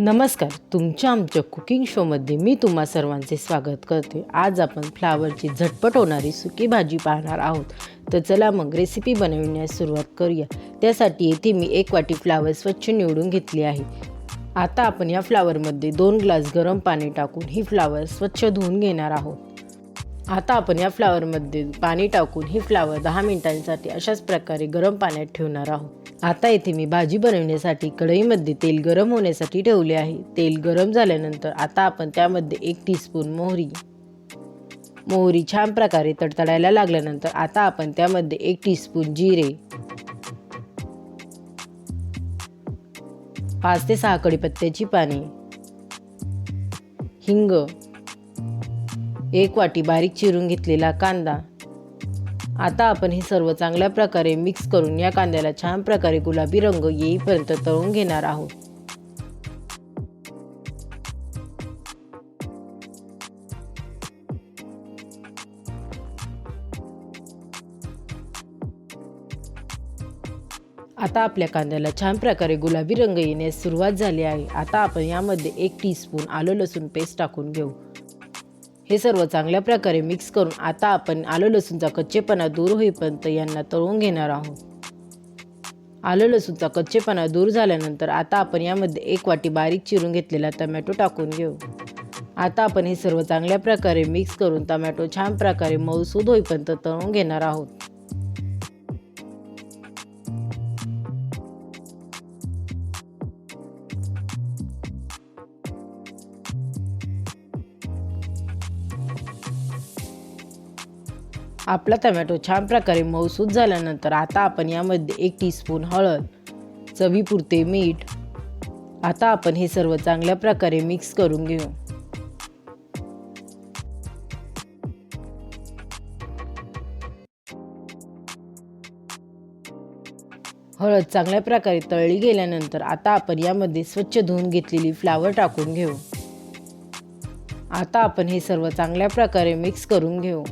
नमस्कार तुमच्या आमच्या कुकिंग शोमध्ये मी तुम्हा सर्वांचे स्वागत करते आज आपण फ्लावरची झटपट होणारी सुकी भाजी पाहणार आहोत. तर चला मग रेसिपी बनविण्यास सुरुवात करूया. त्यासाठी येथे मी एक वाटी फ्लावर स्वच्छ निवडून घेतली आहे. आता आपण या फ्लावरमध्ये दोन ग्लास गरम पाणी टाकून ही फ्लावर स्वच्छ धुवून घेणार आहोत. आता आपण या फ्लावरमध्ये पाणी टाकून ही फ्लावर दहा मिनिटांसाठी अशाच प्रकारे गरम पाण्यात ठेवणार आहोत. आता येथे मी भाजी बनवण्यासाठी कढईमध्ये तेल गरम होण्यासाठी ठेवले आहे. तेल गरम झाल्यानंतर आता आपण त्यामध्ये एक टीस्पून मोहरी. मोहरी छान प्रकारे तडतडायला लागल्यानंतर आता आपण त्यामध्ये एक टीस्पून जिरे. पाच ते सहा कडीपत्त्याची पाने. हिंग. एक वाटी बारीक चिरून घेतलेला कांदा. आता आपण हे सर्व चांगल्या प्रकारे मिक्स करून या कांद्याला छान प्रकारे गुलाबी रंग येईपर्यंत तळून घेणार आहोत. आता आपल्या कांद्याला छान प्रकारे गुलाबी रंग येण्यास सुरुवात झाली आहे. आता आपण यामध्ये एक टीस्पून आलं लसूण पेस्ट टाकून घेऊ. हे सर्व चांगल्या प्रकारे मिक्स करून आता आपण आलं लसूणचा कच्चेपणा दूर होईपर्यंत यांना तळून घेणार आहोत. आलं लसूणचा कच्चेपणा दूर झाल्यानंतर आता आपण यामध्ये एक वाटी बारीक चिरून घेतलेला टमॅटो टाकून घेऊ. आता आपण हे सर्व चांगल्या प्रकारे मिक्स करून टमॅटो छान प्रकारे मऊसूद होईपर्यंत तळून घेणार आहोत. आपला टमॅटो छान प्रकारे मऊसूद झाल्यानंतर आता आपण यामध्ये एक टीस्पून हळद चवीपुरते मीठ. आता आपण हे सर्व चांगल्या प्रकारे मिक्स करून घेऊ. हळद चांगल्या प्रकारे तळली गेल्यानंतर आता आपण यामध्ये स्वच्छ धुवून घेतलेली फ्लावर टाकून घेऊ. आता आपण हे सर्व चांगल्या प्रकारे मिक्स करून घेऊ.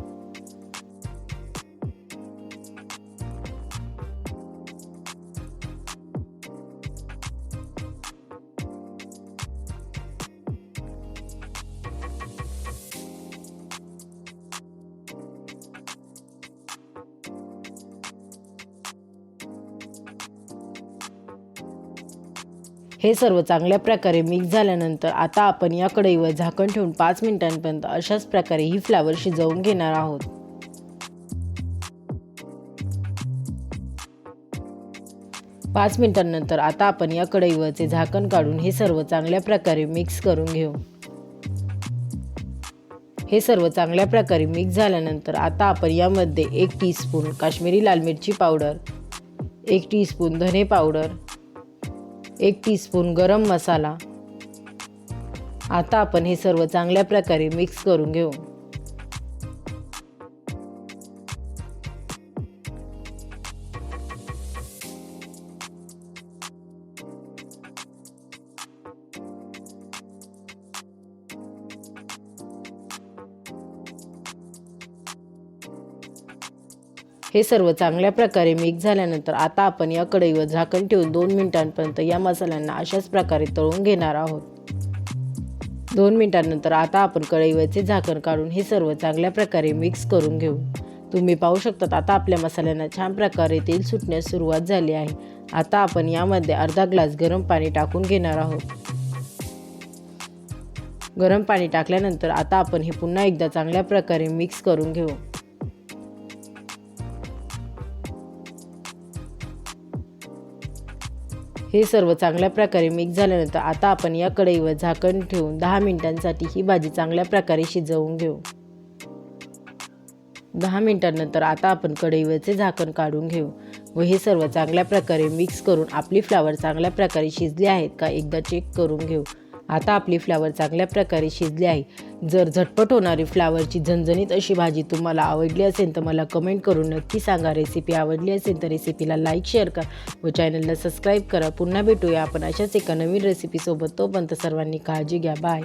हे सर्व चांगल्या प्रकारे मिक्स झाल्यानंतर आता आपण या कढईवर झाकण ठेवून पाच मिनिटांपर्यंत अशाच प्रकारे ही फ्लावर शिजवून घेणार आहोत. पाच मिनिटांनंतर आता आपण या कढईवरचे झाकण काढून हे सर्व चांगल्या प्रकारे मिक्स करून घेऊ. हे सर्व चांगल्या प्रकारे मिक्स झाल्यानंतर आता आपण यामध्ये एक टीस्पून काश्मीरी लाल मिरची पावडर एक टीस्पून धने पावडर एक टीस्पून गरम मसाला. आता आपण हे सर्व चांगल्या प्रकारे मिक्स करून घेऊ. हे सर्व चांगल्या प्रकारे मिक्स झाल्यानंतर आता आपण या कढईवर झाकण ठेवून दोन मिनिटांपर्यंत या मसाल्यांना अशाच प्रकारे तळून घेणार आहोत. दोन मिनिटांनंतर आता आपण कढईवरचे झाकण काढून हे सर्व चांगल्या प्रकारे मिक्स करून घेऊ. तुम्ही पाहू शकतात आता आपल्या मसाल्यांना छान प्रकारे तेल सुटण्यास सुरुवात झाली आहे. आता आपण यामध्ये अर्धा ग्लास गरम पाणी टाकून घेणार आहोत. गरम पाणी टाकल्यानंतर आता आपण हे पुन्हा एकदा चांगल्या प्रकारे मिक्स करून घेऊ. हे सर्व चांगल्या प्रकारे मिक्स झाल्यानंतर आता आपण या कढईवर झाकण ठेवून दहा मिनिटांसाठी ही भाजी चांगल्या प्रकारे शिजवून घेऊ. दहा मिनिटांनंतर आता आपण कढईवरचे झाकण काढून घेऊ व हे सर्व चांगल्या प्रकारे मिक्स करून आपली फ्लावर चांगल्या प्रकारे शिजली आहेत का एकदा चेक करून घेऊ. आता आपली फ्लावर चांगल्या प्रकारे शिजली आहे. जर झटपट होणारी फ्लावरची झणझणीत अशी भाजी तुम्हाला आवडली असेल तर मला कमेंट करून नक्की सांगा. रेसिपी आवडली असेल तर रेसिपीला लाईक शेअर करा व चॅनलला सबस्क्राईब करा. पुन्हा भेटूया आपण अशाच एका नवीन रेसिपीसोबत तोपर्यंत सर्वांनी काळजी घ्या. बाय